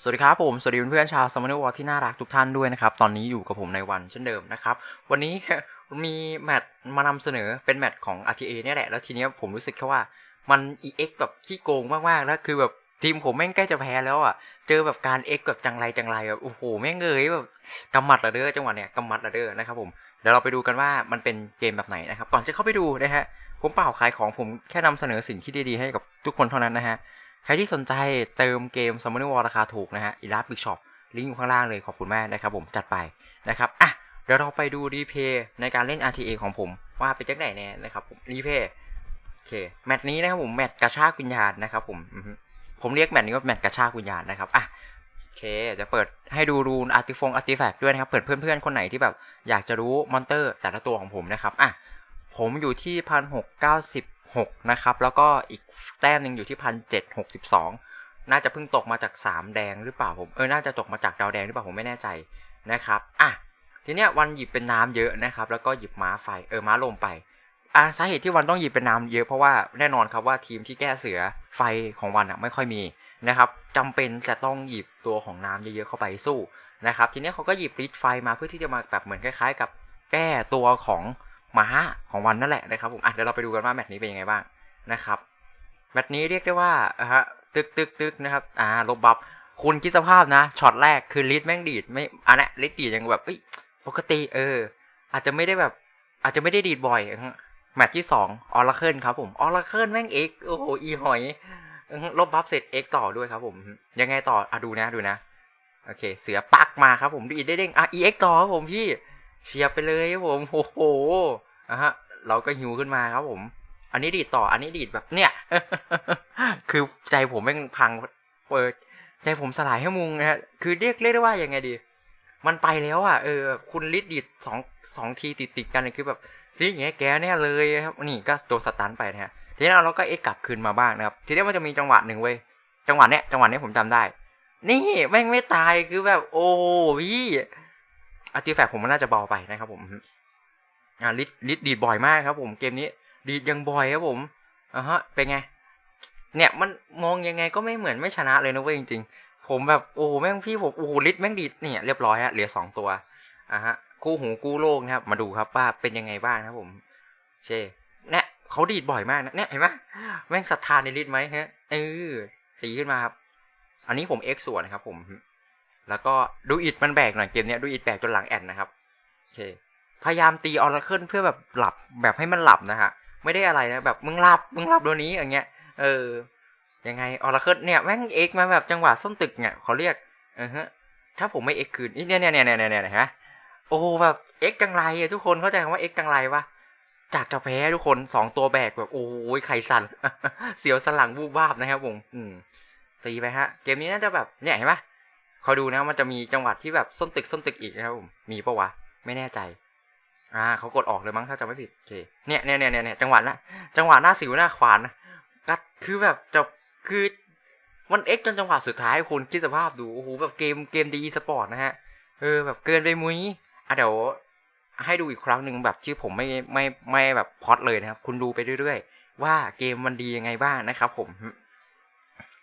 สวัสดีครับผม สวัสดีเพื่อนๆชาวซัมเมอร์วอที่น่ารักทุกท่านด้วยนะครับ ตอนนี้อยู่กับผมในวันเช่นเดิมนะครับ วันนี้มีแมตช์มานำเสนอเป็นแมตช์ของ RTA เนี่ยแหละ แล้วทีนี้ผมรู้สึกแค่ว่ามัน EX แบบขี้โกงมากๆ แล้วคือแบบทีมผมแม่งใกล้จะแพ้แล้วอะ เจอแบบการ X แบบจังไรจังไรแบบโอ้โหแม่งเงยแบบกำมัดละเด้อจังหวะเนี้ยกำมัดละเด้อนะครับผมเดี๋ยวเราไปดูกันว่ามันเป็นเกมแบบไหนนะครับ ก่อนจะเข้าไปดูนะฮะผมเปล่าขายของผมแค่นำเสนอสิ่งที่ดีๆให้กับทุกคนเท่านั้นนะฮะ ใครที่สนใจเติมเกม Summoner War ราคาถูกนะฮะอีลาบิกช็อปลิงก์อยู่ข้างล่างเลยขอบคุณมากนะครับผมจัดไปนะครับอะเดี๋ยวเราไปดูรีเพย์ในการเล่น RTA ของผม ว่าเป็นจังไหนแน่นะครับผมรีเพย์โอเคแมตช์นี้นะครับผมแมตช์กระชากวิญญาณนะครับผมผมเรียกแมตช์นี้ว่าแมตช์กระชากวิญญาณนะครับอะโอเคจะเปิดให้ดูรูนอาร์ติฟงอาร์ติแฟกด้วยนะครับเปิดเพื่อนๆคนไหนที่แบบอยากจะรู้มอนเตอร์แต่ละตัวของผมนะครับอะ ผมอยู่ที่พันหกเก้าสิบหกนะครับ แล้วก็อีกแต้มหนึ่งอยู่ที่พันเจ็ดหกสิบสองน่าจะเพิ่งตกมาจากสามแดงหรือเปล่าผมเออน่าจะตกมาจากดาวแดงหรือเปล่าผมไม่แน่ใจนะครับอะทีเนี้ยวันหยิบเป็นน้ำเยอะนะครับ แล้วก็หยิบม้าไฟเออม้าลมไปอะสาเหตุที่วันต้องหยิบเป็นน้ำเยอะเพราะว่าแน่นอนครับว่าทีมที่แก้เสือไฟของวันอะไม่ค่อยมีนะครับจำเป็นจะต้องหยิบตัวของน้ำเยอะๆเข้าไปสู้นะครับ ทีเนี้ยเขาก็หยิบลิดไฟมาเพื่อที่จะมาแบบเหมือนคล้ายๆ กับแก้ตัวของ ม้าของวันนั่นแหละนะครับผมอะเดี๋ยวเราไปดูกันว่าแมตช์นี้เป็นยังไงบ้างนะครับแมตช์นี้เรียกได้ว่าอะฮะตึกตึกตึกนะครับอ่าลบบัฟคุณคิดสภาพนะช็อตแรกคือลิดแม่งดีดไม่อันนี้ลิดดีดยังแบบเอ้ปกติเออ อาจจะไม่ได้แบบ อาจจะไม่ได้ดีดบ่อยแมตช์ที่สองออร์เคิลครับผมออร์เคิลแม่งเอ็กโอ้โหอีหอยลบบัฟเสร็จเอ็กต่อด้วยครับผม ยังไงต่ออะดูนะดูนะ โอเค เสือปักมาครับผมดีดได้เด้งอะ EX ต่อครับผมพี่ เชียร์ไปเลยครับผมโอ้โหอะฮะ เราก็หิวขึ้นมาครับผม อันนี้ดีดต่อ อันนี้ดีดแบบเนี่ย คือใจผมแม่งพังเปิดใจผมสลายให้มุงนะฮะ คือเรียกเรียกได้ว่ายังไงดี มันไปแล้วอะ เออ คุณลิดดีดสองสองทีติดติดกันเลยคือแบบซีอย่างเงี้ยแกเนี่ยเลยครับ นี่ก็โดนสตันไปนะฮะ ทีนี้เราก็เอ็กกลับคืนมาบ้างนะครับ ทีนี้มันจะมีจังหวะหนึ่งเว้ย จังหวะเนี้ย จังหวะเนี้ยผมจำได้ นี่แม่งไม่ตายคือแบบ โอ้พี่ อาร์ติแฟกต์ผมมันน่าจะเบาไปนะครับผมอ่าลิดลิดดีดบ่อยมากครับ ผมเกมนี้ ดีดยังบ่อยครับผมอ่าฮะเป็นไง เนี่ยมันมองยังไงก็ไม่เหมือนไม่ชนะเลยนะเว้ยจริงๆ ผมแบบโอ้โหแม่งพี่ผมโอ้ลิดแม่งดีดเนี่ยเรียบร้อยฮะเหลือสองตัวอ่าฮะคู่หูกู้โลกนะครับ มาดูครับว่าเป็นยังไงบ้างนะครับผมเช่เนี่ยเขาดีดบ่อยมากนะเนี่ยเห็นไหมแม่งศรัทธาในลิดไหมฮะเออตีขึ้นมาครับ อันนี้ผมเอ็กส่วนนะครับผม แล้วก็ดูอิดมันแบกหน่อยเกมเนี้ยดูอิดแบกจนหลังแอนนะครับโอเคพยายามตีออร์เคิลเพื่อแบบหลับแบบให้มันหลับนะฮะไม่ได้อะไรนะแบบมึงหลับมึงหลับตัวนี้อย่างเงี้ยเออยังไงออร์เคิลเนี่ยแม่งเอ็กมาแบบจังหวะส้มตึกเนี่ยเขาเรียกเออฮะถ้าผมไม่เอ็กคืนนี่เนี่ยเนี่ยเนี่ยเนี่ยเนี่ยฮะโอ้แบบเอ็กจังไรอะทุกคนเข้าใจคำว่าเอ็กจังไรปะจากจะแพ้ทุกคนสองตัวแบกแบบโอ้ยไข่สั่นเสียวสลังบูบวาบนะครับผมอืมตีไปฮะ เกมนี้น่าจะแบบเนี่ยเห็นปะ คอยดูนะมันจะมีจังหวะที่แบบส้นตึกส้นตึกอีกนะครับผมมีปะวะไม่แน่ใจ อ่าเขากดออกเลยมั้งถ้าจำไม่ผิดโอเคเนี่ยเนี่ยเนี่ยเนี่ยจังหวะนะจังหวะหน้าสิวหน้าขวานนะก็คือแบบจะคือมันเอ็กจนจังหวะสุดท้ายคุณคิดสภาพดูโอ้โหแบบเกมเกมดีสปอร์ตนะฮะเออแบบเกินไปมุ้ยอะเดี๋ยวให้ดูอีกครั้งหนึ่งแบบที่ผมไม่ไม่ไม่แบบพอดเลยนะครับ คุณดูไปเรื่อยๆ ว่าเกมมันดียังไงบ้างนะครับผม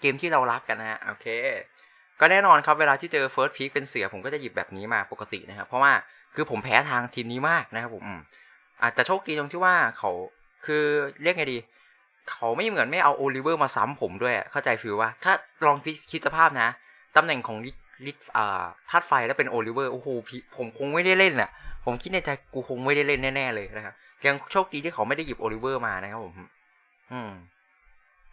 เกมที่เรารักกันนะฮะโอเค ก็แน่นอนครับเวลาที่เจอเฟิร์สพีคเป็นเสือผมก็จะหยิบแบบนี้มาปกตินะครับ เพราะว่าคือผมแพ้ทางทีมนี้มากนะครับผมอาจจะโชคดีตรงที่ว่าเขาคือเรียกไงดี เขาไม่เหมือนไม่เอาโอลิเวอร์มาซ้ำผมด้วย เข้าใจฟิลว่า ถ้าลองคิดสภาพนะตำแหน่งของลิลิอ่าธาตุไฟแล้วเป็นโอลิเวอร์โอ้โหผมคงไม่ได้เล่นอะ ผมคิดในใจกูคงไม่ได้เล่นแน่ๆเลยนะครับยังโชคดีที่เขาไม่ได้หยิบโอลิเวอร์มานะครับผม อืม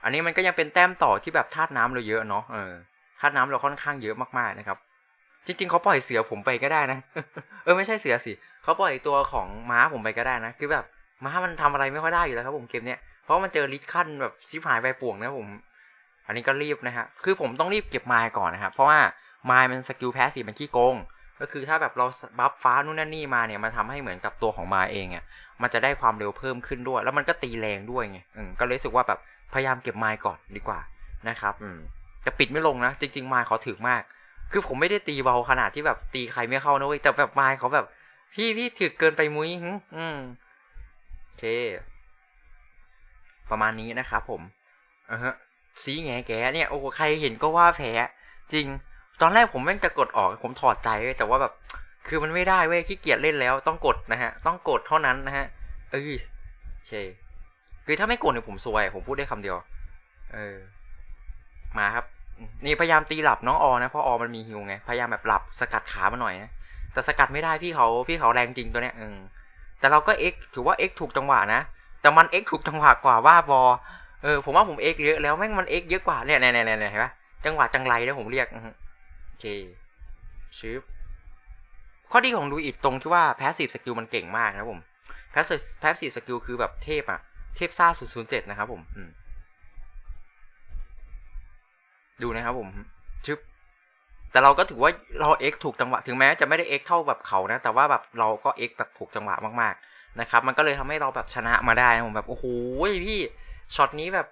อันนี้มันก็ยังเป็นแต้มต่อที่แบบธาตุน้ำเราเยอะเนาะเออ ธาตุน้ำเราค่อนข้างเยอะมากๆนะครับ จริง ๆเขาปล่อยเสือผมไปก็ได้นะ เออไม่ใช่เสือสิเขาปล่อยตัวของม้าผมไปก็ได้นะ คือแบบม้ามันทำอะไรไม่ค่อยได้อยู่แล้วครับผมเกมเนี้ยเพราะมันเจอลิทขั้นแบบชิบหายไปป่วงนะผม อันนี้ก็รีบนะฮะคือผมต้องรีบเก็บไมล์ก่อนนะครับเพราะว่าไมล์มันสกิลแพสซีฟมันขี้โกงก็คือถ้าแบบเราบัฟฟ้านู่นนั่นนี่มาเนี่ยมันทำให้เหมือนกับตัวของไมล์เองอะมันจะได้ความเร็วเพิ่มขึ้นด้วย แล้วมันก็ตีแรงด้วยไงก็เลยรู้สึกว่าแบบพยายามเก็บไมล์ก่อนดีกว่านะครับ อืม จะปิดไม่ลงนะ จริงๆ ไมล์เขาถึกมาก คือผมไม่ได้ตีเบาขนาดที่แบบตีใครไม่เข้านะเว้ย แต่แบบไมล์เขาแบบ พี่พี่ถึกเกินไปมุ้ยอืมโอเค ประมาณนี้นะครับผมอ่าฮะสีแงแกเนี่ย โอ้ใครเห็นก็ว่าแพ้จริง ตอนแรกผมแม่งจะกดออกผมถอดใจเว้ยแต่ว่าแบบ คือมันไม่ได้เว้ยขี้เกียจเล่นแล้ว ต้องกดนะฮะ ต้องกดเท่านั้นนะฮะ เออโอเคคือถ้าไม่กดเนี่ยผมซวย ผมพูดได้คำเดียว เออ มาครับ นี่พยายามตีหลับน้องออนะเพราะออมันมีฮิวไงพยายามแบบหลับสกัดขามาหน่อยนะแต่สกัดไม่ได้พี่เขาพี่เขาแรงจริงตัวเนี้ยเออแต่เราก็เอ็กถือว่าเอ็กถูกจังหวะนะแต่มันเอ็กถูกจังหวะกว่าว่าบอเออผมว่าผมเอ็กเยอะแล้วแม่งมันเอ็กเยอะกว่าเนี่ยเนี่ยเนี่ยเนี่ยเห็นปะจังหวะจังไรเนี่ยผมเรียกโอเคชิปข้อดีของดูอิดตรงที่ว่าแพสซีฟสกิลมันเก่งมากนะผมแพสซีฟแพสซีฟสกิลคือแบบเทพอะเทพซ่า007 นะครับผมอืม ดูนะครับผมชึบแต่เราก็ถือว่าเราเอ็กถูกจังหวะถึงแม้จะไม่ได้เอ็กเท่าแบบเขานะ แต่ว่าแบบเราก็เอ็กแบบถูกจังหวะมากๆนะครับ มันก็เลยทำให้เราแบบชนะมาได้นะผมแบบโอ้โหพี่ช็อตนี้แบบ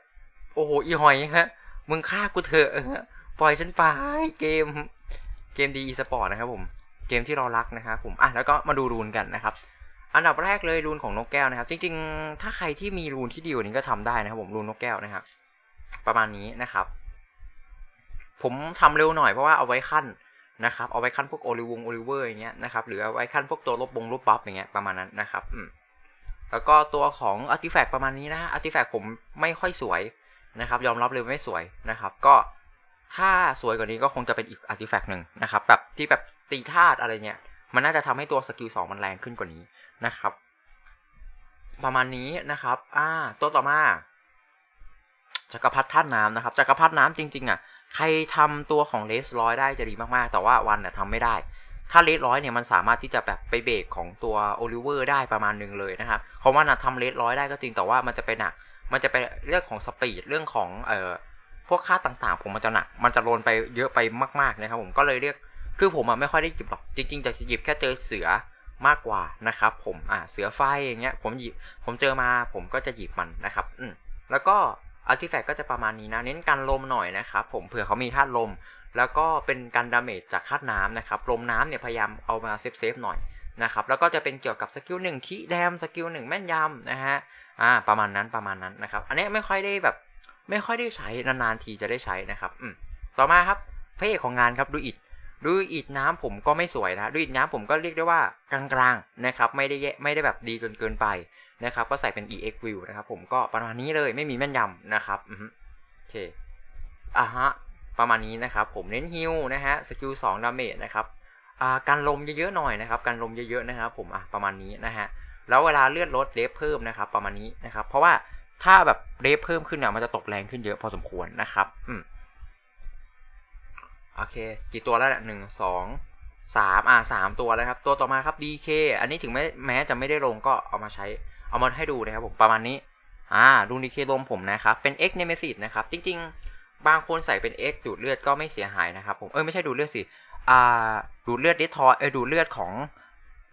โอ้โหอีหอยฮะมึงฆ่ากูเถอะปล่อยฉันไปเกมเกมดีอีสปอร์ตนะครับผมเกมที่เรารักนะครับผมอะแล้วก็มาดูรูนกันนะครับ อันดับแรกเลยรูนของนกแก้วนะครับ จริง ๆ ถ้าใครที่มีรูนที่ดีกว่านี้ก็ทำได้นะครับผมรูนนกแก้วนะครับประมาณนี้นะครับ ผมทำเร็วหน่อยเพราะว่าเอาไว้ขั้นนะครับ เอาไว้ขั้นพวกโอลิวงโอลิเวอร์อย่างเงี้ยนะครับ หรือเอาไว้ขั้นพวกตัวลบบงลบบัฟอย่างเงี้ยประมาณนั้นนะครับอืมแล้วก็ตัวของอาร์ติแฟกต์ประมาณนี้นะอาร์ติแฟกต์ผมไม่ค่อยสวยนะครับ ยอมรับเลยไม่สวยนะครับ ก็ถ้าสวยกว่านี้ก็คงจะเป็นอีกอาร์ติแฟกต์หนึ่งนะครับ แบบที่แบบตีธาตุอะไรเงี้ย มันน่าจะทำให้ตัวสกิลสองมันแรงขึ้นกว่านี้นะครับ ประมาณนี้นะครับ อ่า ตัวต่อมาจักรพรรดิธาตุน้ำนะครับจักรพรรดิน้ำจริง ๆ อะ ใครทำตัวของเลสร้อยได้จะดีมากๆ แต่ว่าวันเนี่ยทำไม่ได้ ถ้าเลสร้อยเนี่ยมันสามารถที่จะแบบไปเบรกของตัวโอลิเวอร์ได้ประมาณนึงเลยนะครับเพราะว่านะทำเลสร้อยได้ก็จริงแต่ว่ามันจะไปหนัก มันจะไปเรื่องของสปีดเรื่องของเอ่อพวกค่าต่างๆ ผมมันจะหนัก มันจะโลนไปเยอะไปมากๆนะครับผมก็เลยเรียกคือผมอะไม่ค่อยได้หยิบหรอกจริงๆจะหยิบแค่เจอเสือมากกว่านะครับผมอ่าเสือไฟอย่างเงี้ยผมหยิบผมเจอมาผมก็จะหยิบมันนะครับอืมแล้วก็ อาร์ติแฟกก็จะประมาณนี้นะ เน้นการลมหน่อยนะครับผมเผื่อเขามีธาตุลม แล้วก็เป็นการดาเมจจากธาตุน้ำนะครับ ลมน้ำเนี่ยพยายามเอามาเซฟเซฟหน่อยนะครับ แล้วก็จะเป็นเกี่ยวกับสกิลหนึ่งคีแดม สกิลหนึ่งแม่นยำนะฮะ อ่า ประมาณนั้นประมาณนั้นนะครับ อันนี้ไม่ค่อยได้แบบ ไม่ค่อยได้ใช้นานๆทีจะได้ใช้นะครับ อืม ต่อมาครับพระเอกของงานครับดูอิดดูอิดน้ำผมก็ไม่สวยนะดูอิดน้ำผมก็เรียกได้ว่ากลางๆนะครับ ไม่ได้แย่ไม่ได้แบบดีจนเกินไป นะครับก็ใส่เป็น ex view นะครับผมก็ประมาณนี้เลยไม่มีแม่นยำนะครับโอเคอะฮะประมาณนี้นะครับผมเน้นฮิลนะฮะสกิลสองดาเมจนะครับอ่าการลมเยอะๆหน่อยนะครับการลมเยอะๆนะครับผมอะประมาณนี้นะฮะแล้วเวลาเลือดลดเลฟเพิ่มนะครับประมาณนี้นะครับเพราะว่าถ้าแบบเลฟเพิ่มขึ้นเนี่ยมันจะตกแรงขึ้นเยอะพอสมควรนะครับอืมโอเค กี่ตัวแล้วเนี่ยหนึ่งสอง สามอ่าสามตัวแล้วครับ ตัวต่อมาครับ DK อันนี้ถึงแม้แม้จะไม่ได้ลงก็เอามาใช้ เอามาให้ดูนะครับผมประมาณนี้ อ่าดู DK ลมผมนะครับ เป็น X Nemesis นะครับ จริง ๆ บางคนใส่เป็น X ดูดเลือดก็ไม่เสียหายนะครับผมเออไม่ใช่ดูดเลือดสิอ่าดูดเลือดดิทอยเออดูดเลือดของ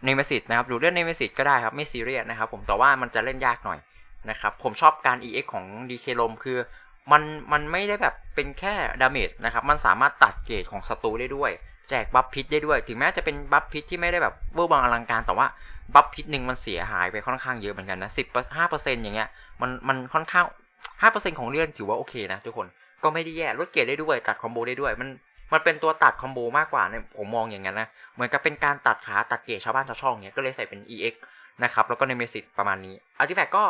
เนม s สิตนะครับดูดเลือดเนม s สิตก็ได้ครับไม่ซีเรียสนะครับผมแต่ว่ามันจะเล่นยากหน่อยนะครับผมชอบการ EX ของ DK ลมคือมันมันไม่ได้แบบเป็นแค่ดาเมจนะครับมันสามารถตัดเกรดของศัตรูได้ด้วย แจกบัฟพิษได้ด้วย ถึงแม้จะเป็นบัฟพิษที่ไม่ได้แบบเวอร์บังอลังการ แต่ว่าบัฟพิษหนึ่งมันเสียหายไปค่อนข้างเยอะเหมือนกันนะสิบห้าเปอร์เซ็นต์อย่างเงี้ย มันมันค่อนข้างห้าเปอร์เซ็นต์ของเลื่อดถือว่าโอเคนะทุกคน ก็ไม่ได้แย่ ลดเกรดได้ด้วย ตัดคอมโบได้ด้วย มันมันเป็นตัวตัดคอมโบมากกว่าเนี่ยผมมองอย่างนั้นนะ เหมือนกับเป็นการตัดขาตัดเกรดชาวบ้านชาวช่องเนี่ยก็เลยใส่เป็น EX นะครับ แล้วก็ในเมสิตประมาณนี้อาร์ติแฟกก็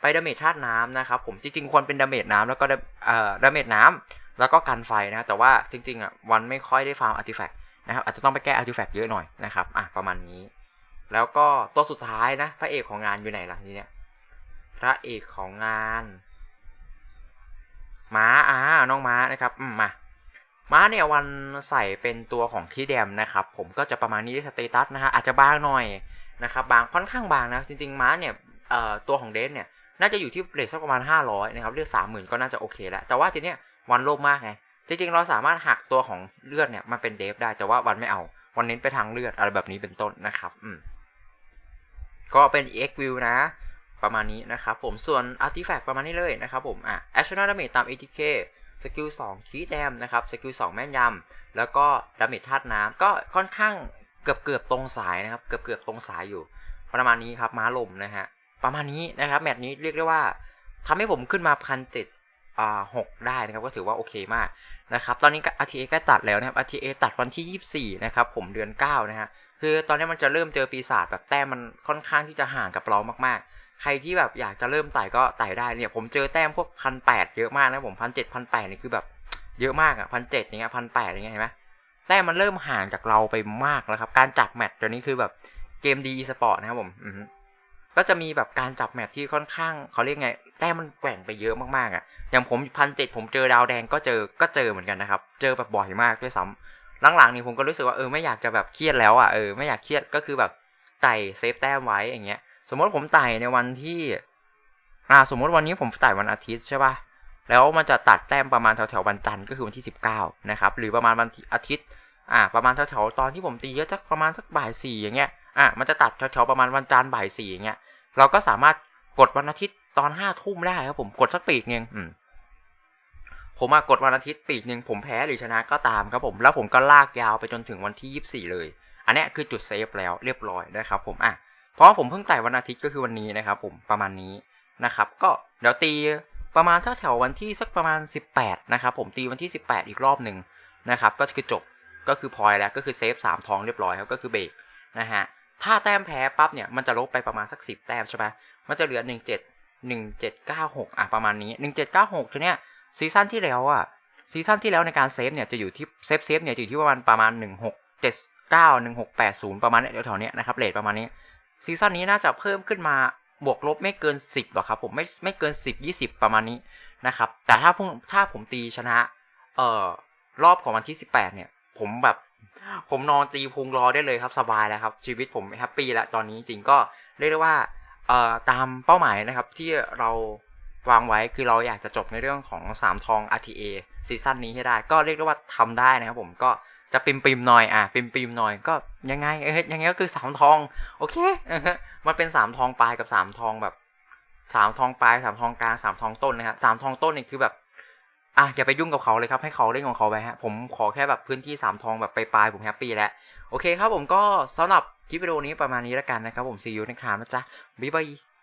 ไปดาเมจธาตุน้ำนะครับผม จริงๆควรเป็นดาเมจน้ำแล้วก็เอ่อดาเมจน้ำ แล้วก็กันไฟนะแต่ว่าจริงๆอะวันไม่ค่อยได้ฟาร์มอาร์ติแฟกนะครับอาจจะต้องไปแก้อาร์ติแฟกเยอะหน่อยนะครับอะประมาณนี้ แล้วก็ตัวสุดท้ายนะพระเอกของงานอยู่ไหนล่ะทีเนี้ยพระเอกของงานม้าอ่าน้องม้านะครับอืมมาม้าเนี่ยวันใส่เป็นตัวของที่แดมนะครับ ผมก็จะประมาณนี้สเตตัสนะฮะอาจจะบางหน่อยนะครับบางค่อนข้างบางนะจริงๆม้าเนี่ยเอ่อตัวของเดนเนี่ยน่าจะอยู่ที่เรทสักประมาณ 500นะครับเลือด30,000 ก็น่าจะโอเคแล้วแต่ว่าทีเนี้ย วันโลภมากไง จริงๆ เราสามารถหักตัวของเลือดเนี่ยมาเป็นเดฟได้ แต่ว่าวันไม่เอา วันเน้นไปทางเลือดอะไรแบบนี้เป็นต้นนะครับ อืม ก็เป็น EX view นะ ประมาณนี้นะครับผม ส่วน Artifact ประมาณนี้เลยนะครับผม อะ Additional Damage ตาม ATK สกิล2คีแดมนะครับ สกิล2แม่นยำ แล้วก็ดาเมจธาตุน้ำ ก็ค่อนข้างเกือบเกือบตรงสายนะครับ เกือบเกือบตรงสายอยู่ ประมาณนี้ครับ ม้าลมนะฮะ ประมาณนี้นะครับ แมตช์นี้เรียกได้ว่าทำให้ผมขึ้นมาพันเจ็ด อ่าหกได้นะครับก็ถือว่าโอเคมากนะครับตอนนี้ก็ RTA ใกล้ตัดแล้วนะครับ RTA ตัดวันที่ 24 นะครับผมเดือน 9 นะฮะคือตอนนี้มันจะเริ่มเจอปีศาจแบบแต้มมันค่อนข้างที่จะห่างกับเรามากๆ ใครที่แบบอยากจะเริ่มไต่ก็ไต่ได้เนี่ยผมเจอแต้มพวกพันแปดเยอะมากนะผมพันเจ็ดพันแปดนี่คือแบบเยอะมากอะพันเจ็ดอย่างเงี้ยพันแปดอย่างเงี้ยเห็นไหมแต้มมันเริ่มห่างจากเราไปมากแล้วครับ การจับแมตช์ตัวนี้คือแบบเกมดีสปอร์ตนะครับผม ก็จะมีแบบการจับแมตช์ที่ค่อนข้างเขาเรียกไง แต้มมันแกว่งไปเยอะมากๆอะ อย่างผมพันเจ็ดผมเจอดาวแดงก็เจอก็เจอเหมือนกันนะครับ เจอแบบบ่อยมากด้วยซ้ำหลังๆนี่ผมก็รู้สึกว่าเออไม่อยากจะแบบเครียดแล้วอะเออไม่อยากเครียดก็คือแบบไต่เซฟแต้มไว้อย่างเงี้ย สมมติผมไต่ในวันที่ อ่า สมมติวันนี้ผมไต่วันอาทิตย์ใช่ป่ะแล้วมันจะตัดแต้มประมาณแถวๆวันจันทร์ก็คือวันที่สิบเก้านะครับ หรือประมาณวันอาทิตย์ อ่า ประมาณแถวๆตอนที่ผมตีก็จะประมาณสักบ่ายสี่อย่างเงี้ย อะมันจะตัดแถวๆประมาณวันจันทร์บ่ายสี่อย่างเงี้ยเราก็สามารถกดวันอาทิตย์ตอนห้าทุ่มได้ครับผมกดสักปีกหนึ่งผมมากดวันอาทิตย์ปีกหนึ่งผมแพ้หรือชนะก็ตามครับผมแล้วผมก็ลากยาวไปจนถึงวันที่ยี่สี่เลย อันนี้คือจุดเซฟแล้วเรียบร้อยนะครับผมอะเพราะผมเพิ่งไต่วันอาทิตย์ก็คือวันนี้นะครับผมประมาณนี้นะครับ ก็เดี๋ยวตีประมาณถ้าแถววันที่สักประมาณ 18นะครับผมตีวันที่ 18 อีกรอบหนึ่งนะครับก็คือจบก็คือพอยแล้วก็คือเซฟสามทองเรียบร้อยครับก็คือเบรกนะฮะ ถ้าแต้มแพ้ปั๊บเนี่ยมันจะลบไปประมาณสัก10แต้มใช่ไหมมันจะเหลือ17 1796อะประมาณนี้1796ทีเนี้ยซีซั่นที่แล้วอะซีซั่นที่แล้วในการเซฟเนี่ยจะอยู่ที่เซฟเซฟเนี่ยอยู่ที่ประมาณประมาณหนึ่งหกเจ็ดเก้าหนึ่งหกแปดศูนย์ประมาณเนี้ยแถวๆเนี้ยนะครับเลทประมาณนี้ซีซั่นนี้น่าจะเพิ่มขึ้นมาบวกลบไม่เกินสิบหรอกครับผมไม่ไม่เกินสิบยี่สิบประมาณนี้นะครับแต่ถ้าพุ่งถ้าผมตีชนะเอ่อรอบของวันที่สิบแปดเนี่ย ผมแบบ ผมนอนตีพุงรอได้เลยครับสบายแล้วครับ ชีวิตผมแฮปปี้แล้วตอนนี้จริงก็เรียกได้ว่าเอ่อตามเป้าหมายนะครับที่เราวางไว้คือเราอยากจะจบในเรื่องของสามทอง RTA ซีซั่นนี้ให้ได้ ก็เรียกได้ว่าทำได้นะครับผมก็จะปิมปิมหน่อยอะปิมปิมหน่อยก็ยังไงเออยังไงก็คือสามทอง โอเคมันเป็นสามทองปลายกับสามทองแบบสามทองปลายสามทองกลางสามทองต้นนะฮะสามทองต้นนี่คือแบบ อะอย่าไปยุ่งกับเขาเลยครับให้เขาเล่นของเขาไปฮะผมขอแค่แบบพื้นที่สามทองแบบไปลายผมแฮปปี้แล้วโอเคครับผมก็สำหรับคลิปวิดีโอนี้ประมาณนี้แล้วกันนะครับผมซีอูนะครับนะจ๊ะบ๊ายบาย